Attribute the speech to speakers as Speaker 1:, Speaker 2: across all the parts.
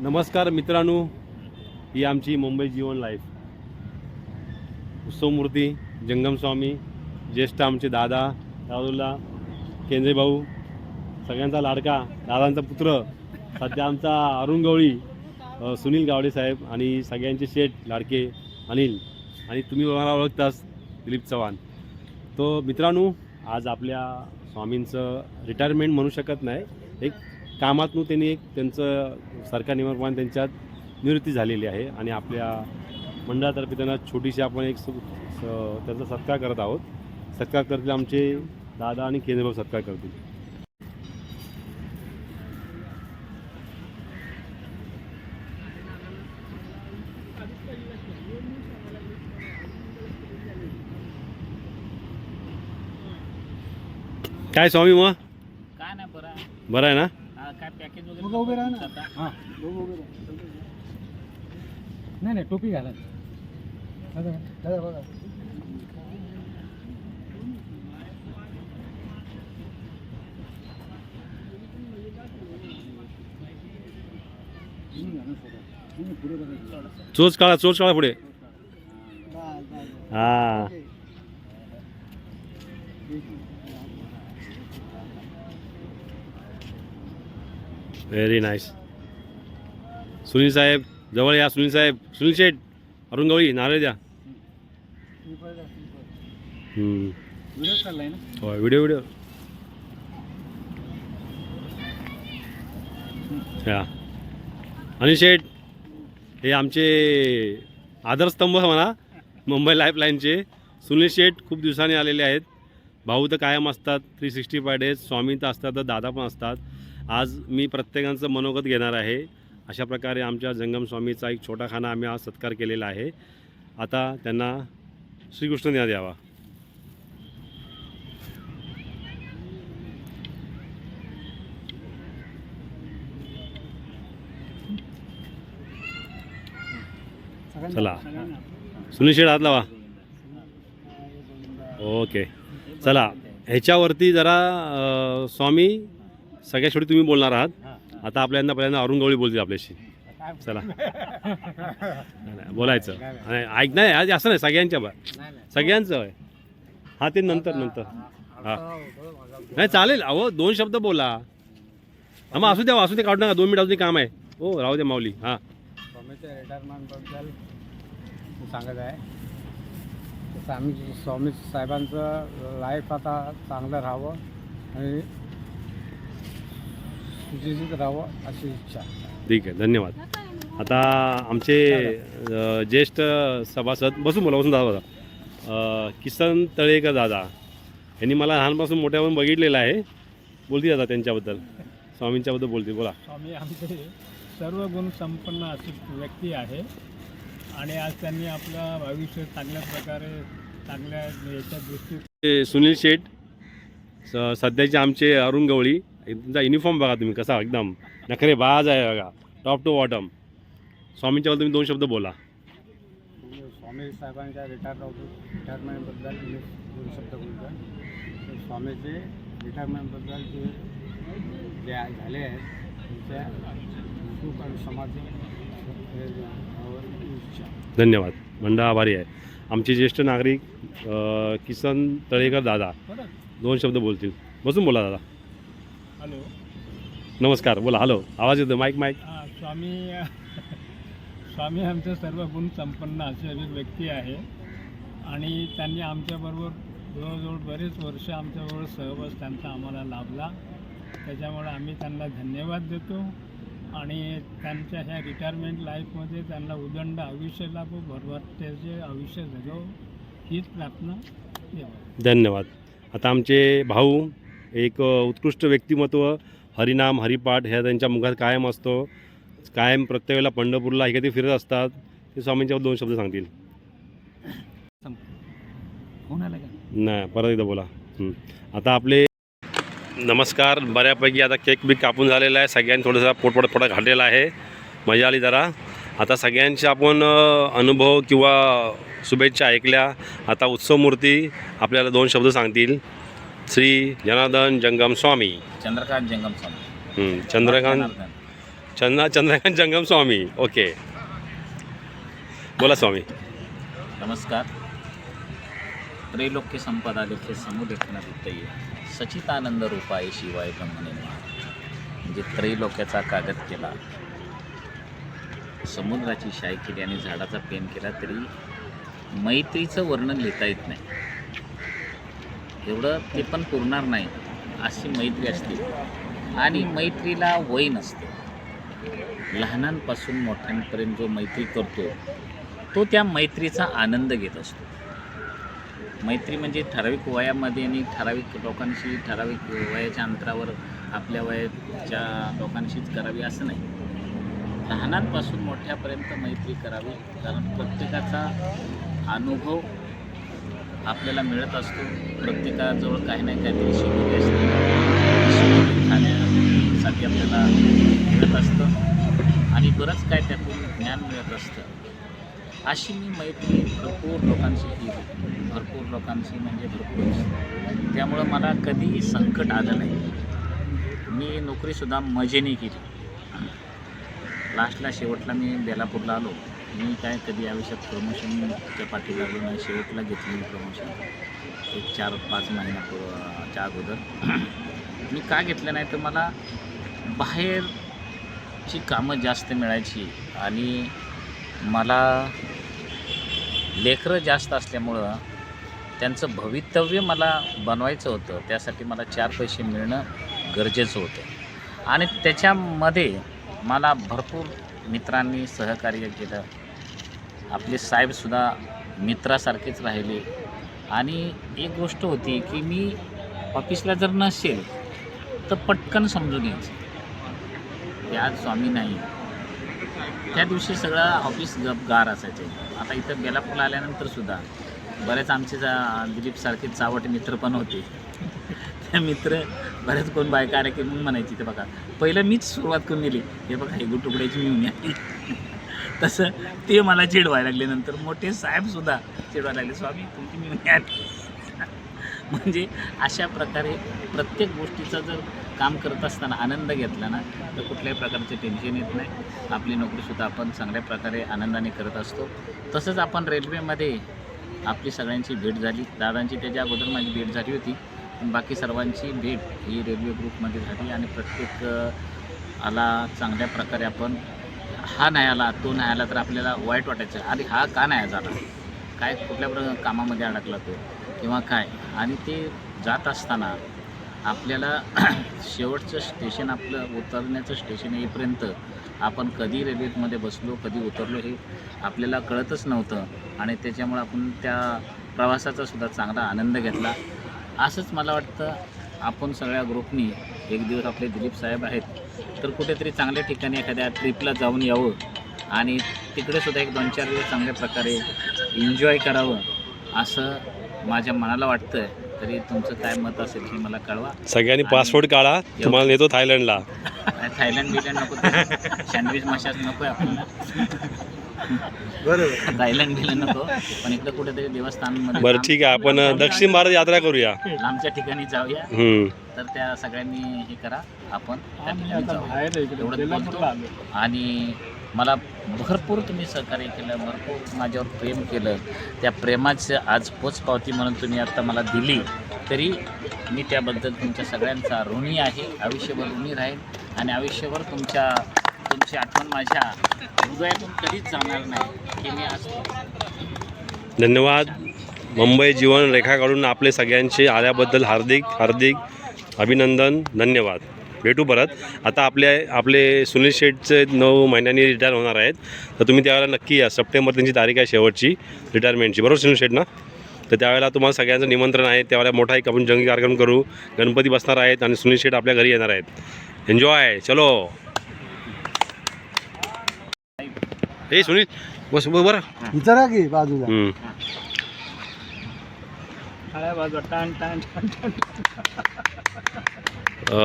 Speaker 1: नमस्कार मित्रांनो ही आमची मुंबई जीवन लाईफ. उत्सवमूर्ती जंगमस्वामी ज्येष्ठ आमचे दादा राहुलला केंद्रे भाऊ सगळ्यांचा लाडका दादांचा पुत्र सध्या आमचा अरुण गवळी सुनील गावडे साहेब आणि सगळ्यांचे शेठ लाडके अनिल आणि तुम्ही मला ओळखताच दिलीप चव्हाण. तो मित्रांनो आज आपल्या स्वामींचं रिटायरमेंट म्हणू शकत नाही. एक कामातून त्यांनी एक त्यांचं सरकार नियमाप्रमाणे त्यांच्यात निवृत्ती झालेली आहे आणि आपल्या मंडळातर्फे त्यांना छोटीशी आपण एक त्यांचा सत्कार करत आहोत. सत्कार करतील आमचे दादा आणि केंद्रभाऊ सत्कार करतील. काय स्वामी मग?
Speaker 2: काय नाही बरं आहे.
Speaker 1: बरं आहे ना?
Speaker 2: पॅकेज
Speaker 3: उभं
Speaker 2: वगैरे
Speaker 3: उभे राहा ना.
Speaker 2: आता?
Speaker 3: हां दोघं उभे राहा. नाही नाही टोपी घाला दादा दादा बघा.
Speaker 1: चोच काढा चोच काढा पुढे. हा व्हेरी नाईस सुनील साहेब जवळ या सुनील साहेब. सुनील शेठ अरुण गवळी नारळ द्या. होय व्हिडिओ व्हिडिओ या. अनिल शेठ हे आमचे आधारस्तंभ म्हणा मुंबई लाईफलाईनचे सुनील शेठ खूप दिवसांनी आलेले आहेत. भाऊ तर कायम असतात three sixty five days Swami तर असतात तर दादा पण असतात. आज मी प्रत्येकांचं मनोगत घेणार आहे. अशा प्रकारे आमच्या जंगम स्वामीचा एक छोटा खाना आम्ही आज सत्कार केलेला आहे. आता त्यांना श्रीकृष्ण न्या द्यावा. चला.
Speaker 3: सुनिश्चित
Speaker 1: सुनील हात लावा. ओके. चला. ह्याच्यावरती जरा स्वामी सगळ्या शेवटी तुम्ही बोलणार आहात.
Speaker 3: हां.
Speaker 1: आता आपल्यांदा पहिल्यांदा अरुण गवळी बोलतील आपल्याशी. चला. नाही, बोलायचं. नाही, ऐक नाही आज असं नाही सगळ्यांच्या बा. सगळ्यांचं आहे हा ते नंतर नंतर. हा.
Speaker 3: माझा.
Speaker 1: नाही चालेल. अहो दोन शब्द बोला. हा मग असू द्या असू दे काढू नका. दोन मिनिट अजून काम आहे. हो राहू द्या माऊली. हां.
Speaker 3: स्वामीच्या रिटायरमेंटबद्दल मी सांगत आहे. स्वामी स्वामी साहेबांचं लाईफ आता चांगलं राहावं आणि सुजित राहावं अशी इच्छा.
Speaker 1: ठीक आहे धन्यवाद. आता आमचे अ, ज्येष्ठ सभासद बसून बोला बसून दादा किसन तळेकर दादा यांनी मला लहानपासून मोठ्यावरून बघितलेलं आहे. बोलती दादा त्यांच्याबद्दल. स्वामींच्याबद्दल बोलते बोला.
Speaker 4: स्वामी आमचे सर्व गुण संपन्न अशी व्यक्ती आहे. आणि आज त्यांनी आपलं भविष्य चांगल्या प्रकारे चांगल्या याच्या दृष्टी
Speaker 1: ते सुनील शेठ स सध्याचे आमचे अरुण गवळी त्यांचा युनिफॉर्म बघा तुम्ही कसा एकदम नखरे बाज आहे बघा. टॉप टू बॉटम स्वामींच्याबद्दल तुम्ही दोन शब्द बोला.
Speaker 3: स्वामी साहेबांच्या रिटायर रिटायरमेंटबद्दल मी दोन शब्द बोलतो स्वामीचे रिटायरमेंटबद्दल जे जे झाले आहेत त्यांच्या सुख आणि समाज
Speaker 1: धन्यवाद. मंडळ आभारी आहे. आमचे ज्येष्ठ नागरिक किसन तळेकर दादा. दोन शब्द बोलतील. बसून बोला दादा.
Speaker 4: हॅलो.
Speaker 1: नमस्कार बोला हॅलो आवाज येतो माईक माईक
Speaker 4: हा, स्वामी स्वामी आमचे सर्व गुण संपन्न असे एक व्यक्ती आहे. आणि त्यांनी आमच्याबरोबर जवळजवळ बरेच वर्ष आमच्याबरोबर सहवास त्यांचा आम्हाला लाभला. त्याच्यामुळे आम्ही त्यांना धन्यवाद देतो. आणि त्यांच्या ह्या रिटायरमेंट लाईफमध्ये त्यांना उदंड आयुष्य लाभो भरभरतेचे आयुष्य जगव हीच प्रार्थना
Speaker 1: धन्यवाद. आता आमचे भाऊ एक उत्कृष्ट व्यक्तिमत्व हरिनाम हरिपाठ ह्या त्यांच्या मुखात कायम असतो. कायम प्रत्येक वेळेला पंढरपूरला इकडे ते फिरत असतात ते स्वामींच्यावर दोन शब्द सांगतील. नाही परत एकदा बोला. हं. आता आपले नमस्कार. बऱ्यापैकी आता केक बिक कापून झालेला आहे. सगळ्यांनी थोडासा पोटपोट थोडा घातलेला आहे. मजा आली जरा. आता सगळ्यांचे आपण अनुभव किंवा शुभेच्छा ऐकल्या. आता उत्सवमूर्ती आपल्याला दोन शब्द सांगतील. श्री जनार्दन जंगम स्वामी।
Speaker 2: चंद्रकांत जंगम स्वामी।
Speaker 1: चंद्रकांत. चंद्रा चंद्रकांत जंगम स्वामी ओके। बोला स्वामी।
Speaker 2: नमस्कार। त्रैलोक्य संपदा लेखे वित्तये सचितानंद रूपाय शिवाय ब्रह्मणे म्हणजे त्रैलोक्याचा कागद केला. समुद्राची शाई केली आणि झाडाचा पेन केला तरी मैत्रीचं वर्णन लिहिता येत नाही. एवढं ते पण पुरणार नाही अशी मैत्री असते. आणि मैत्रीला वय नसते लहानांपासून मोठ्यांपर्यंत जो मैत्री करतो तो त्या मैत्रीचा आनंद घेत असतो. मैत्री म्हणजे ठराविक वयामध्ये आणि ठराविक लोकांशी ठराविक वयाच्या अंतरावर आपल्या वयाच्या लोकांशीच करावी असं नाही. लहानांपासून मोठ्यापर्यंत मैत्री करावी कारण प्रत्येकाचा अनुभव आपल्याला मिळत असतो. प्रत्येकाजवळ काही नाही काहीतरी शिकवले असते खाण्यासाठी आपल्याला मिळत असतं. आणि बरंच काय त्यातून ज्ञान मिळत असतं. अशी मी मैत्री भरपूर लोकांशी केली. भरपूर लोकांशी म्हणजे भरपूर. त्यामुळं मला कधीही संकट आलं नाही. मी नोकरीसुद्धा मजेने केली. लास्टला शेवटला मी बेलापूरला आलो. मी काय कधी आयुष्यात प्रमोशनच्या पाठी लागलो नाही शेवटला घेतली मी प्रमोशन एक चार पाच महिन्याच्या अगोदर. मी का घेतलं नाही तर मला बाहेरची कामं जास्त मिळायची आणि मला लेकरं जास्त असल्यामुळं त्यांचं भवितव्य मला बनवायचं होतं. त्यासाठी मला चार पैसे मिळणं गरजेचं होतं. आणि त्याच्यामध्ये मला भरपूर मित्रांनी सहकार्य केलं. आपले साहेबसुद्धा मित्रासारखेच राहिले. आणि एक गोष्ट होती की मी ऑफिसला जर नसेल तर पटकन समजून यायचं की आज स्वामी नाही. त्या दिवशी सगळा ऑफिस गपगार असायचे. आता इथं बेलापूरला आल्यानंतर सुद्धा बरेच आमचे जा दिलीपसारखे चावट मित्र पण होते. त्या मित्र बरेच कोण बायका आले की मग म्हणायची ते बघा. पहिलं मीच सुरुवात करून दिली. हे बघा हे तुकड्याची मिळून आली. तसं ते मला चिडवायला लागले. नंतर मोठे साहेबसुद्धा चिडवायला लागले. स्वामी तुमची मिळून आली. म्हणजे अशा प्रकारे प्रत्येक गोष्टीचा जर काम करत असताना आनंद घेतला ना तर कुठल्याही प्रकारचे टेन्शन येत नाही. आपली नोकरीसुद्धा आपण चांगल्या प्रकारे आनंदाने करत असतो. तसंच आपण रेल्वेमध्ये आपली सगळ्यांची भेट झाली. दादांची त्याच्या अगोदर माझी भेट झाली होती. बाकी सर्वांची भेट ही रेल्वे ग्रुपमध्ये झाली आणि प्रत्येक आला चांगल्या प्रकारे आपण हा नाही आला तो नाही आला तर आपल्याला वाईट वाटायचं. अरे हा का नाही झाला? काय कुठल्या प्रकार कामामध्ये अडकला तो? किंवा काय? आणि ते जात असताना आपल्याला शेवटचं स्टेशन आपलं उतरण्याचं स्टेशन येईपर्यंत आपण कधी रेल्वेमध्ये बसलो कधी उतरलो हे आपल्याला कळतच नव्हतं. आणि त्याच्यामुळे आपण त्या प्रवासाचा सुद्धा चांगला आनंद घेतला. असंच मला वाटतं आपण सगळ्या ग्रुपनी एक दिवस आपले दिलीप साहेब आहेत तर कुठेतरी चांगल्या ठिकाणी एखाद्या ट्रिपला जाऊन यावं आणि तिकडे सुद्धा एक दोन चार दिवस चांगल्या प्रकारे एन्जॉय करावं असं माझ्या मनाला वाटतं तरी तुमचं काय मत असेल हे मला कळवा.
Speaker 1: सगळ्यांनी पासपोर्ट काढा. तुम्हाला नेतो थायलंडला.
Speaker 2: थायलंड बिलंड नको सँडविच मशाज नको आहे आपल्याला.
Speaker 3: बरोबर.
Speaker 2: थायलंड बिलंड नको. पण इकडं कुठेतरी देवस्थानमध्ये
Speaker 1: बरं ठीक आहे. आपण दक्षिण भारत यात्रा करूया.
Speaker 2: लांबच्या ठिकाणी जाऊया. तर त्या सगळ्यांनी हे करा. आपण त्या ठिकाणी जाऊया. एवढंच बोलतो. आणि मला भरपूर तुम्ही सहकार्य केलं भरपूर माझ्यावर प्रेम केलं. त्या प्रेमाचं आज पोचपावती म्हणून तुम्ही आता मला दिली. तरी मी त्याबद्दल तुमच्या सगळ्यांचा ऋणी आहे. आयुष्यभर ऋणी राहील आणि आयुष्यभर तुमच्या तुमची आठवण माझ्या हृदयातून कधीच जाणार नाही हे मी आज
Speaker 1: धन्यवाद. मुंबई जीवन रेखाकडून आपले सगळ्यांचे आल्याबद्दल हार्दिक हार्दिक अभिनंदन धन्यवाद. भेटू परत. आता आपले आपले सुनील शेठचे नऊ महिन्यांनी रिटायर होणार आहेत. तर तुम्ही त्यावेळेला नक्की या. सप्टेंबर त्यांची तारीख आहे शेवटची रिटायरमेंटची बरोबर सुनील शेठ ना? तर त्यावेळेला तुम्हाला सगळ्यांचं निमंत्रण आहे. त्यावेळेला मोठा एक आपण जंगी कार्यक्रम करू. गणपती बसणार आहेत आणि सुनील शेठ आपल्या घरी येणार आहेत. एन्जॉय चलो. हे सुनील बस बरं.
Speaker 3: विचारा की बाजूला.
Speaker 1: हम्म.
Speaker 4: काळ्या बाजू टाण टाण टाण टाण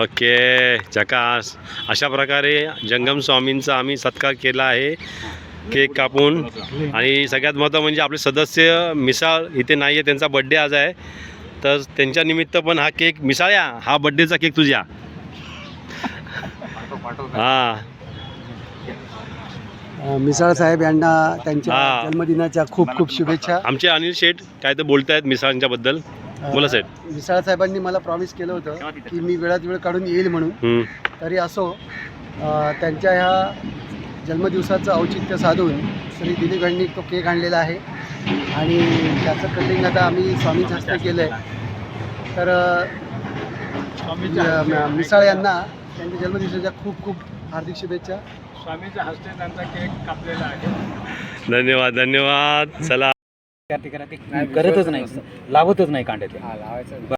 Speaker 1: ओके चकास. अशा प्रकारे जंगम स्वामींचा आम्ही सत्कार केला आहे. केक कापून. आणि सगळ्यात महत्त्व म्हणजे आपले सदस्य मिसाळ इथे नाही आहे त्यांचा बड्डे आज आहे. तर त्यांच्या निमित्त पण हा केक मिसाळ्या हा बड्डेचा केक तुझ्या. हां.
Speaker 5: मिसाळ साहेब यांना त्यांच्या
Speaker 1: हा.
Speaker 5: जन्मदिनाच्या खूप खूप शुभेच्छा.
Speaker 1: आमचे अनिल शेठ काय तर बोलतायत मिसळांच्या बद्दल. बोला साहेब.
Speaker 5: मिसाळ साहेबांनी मला प्रॉमिस केलं होतं की मी वेळात वेळ काढून येईल म्हणून.
Speaker 1: हम्म.
Speaker 5: तरी असो अ, त्यांच्या ह्या जन्मदिवसाचं औचित्य साधून श्री दिलीप यांनी तो केक आणलेला आहे. आणि त्याचं कटिंग आता आम्ही स्वामींच्या हस्ते केलं आहे तर अ, मिसाळ यांना त्यांच्या जन्मदिवसाच्या खूप खूप हार्दिक शुभेच्छा.
Speaker 4: स्वामीच्या हस्ते त्यांचा केक कापलेला आहे.
Speaker 1: धन्यवाद धन्यवाद. चला.
Speaker 6: करतच नाही लावतच नाही कांड्या ते.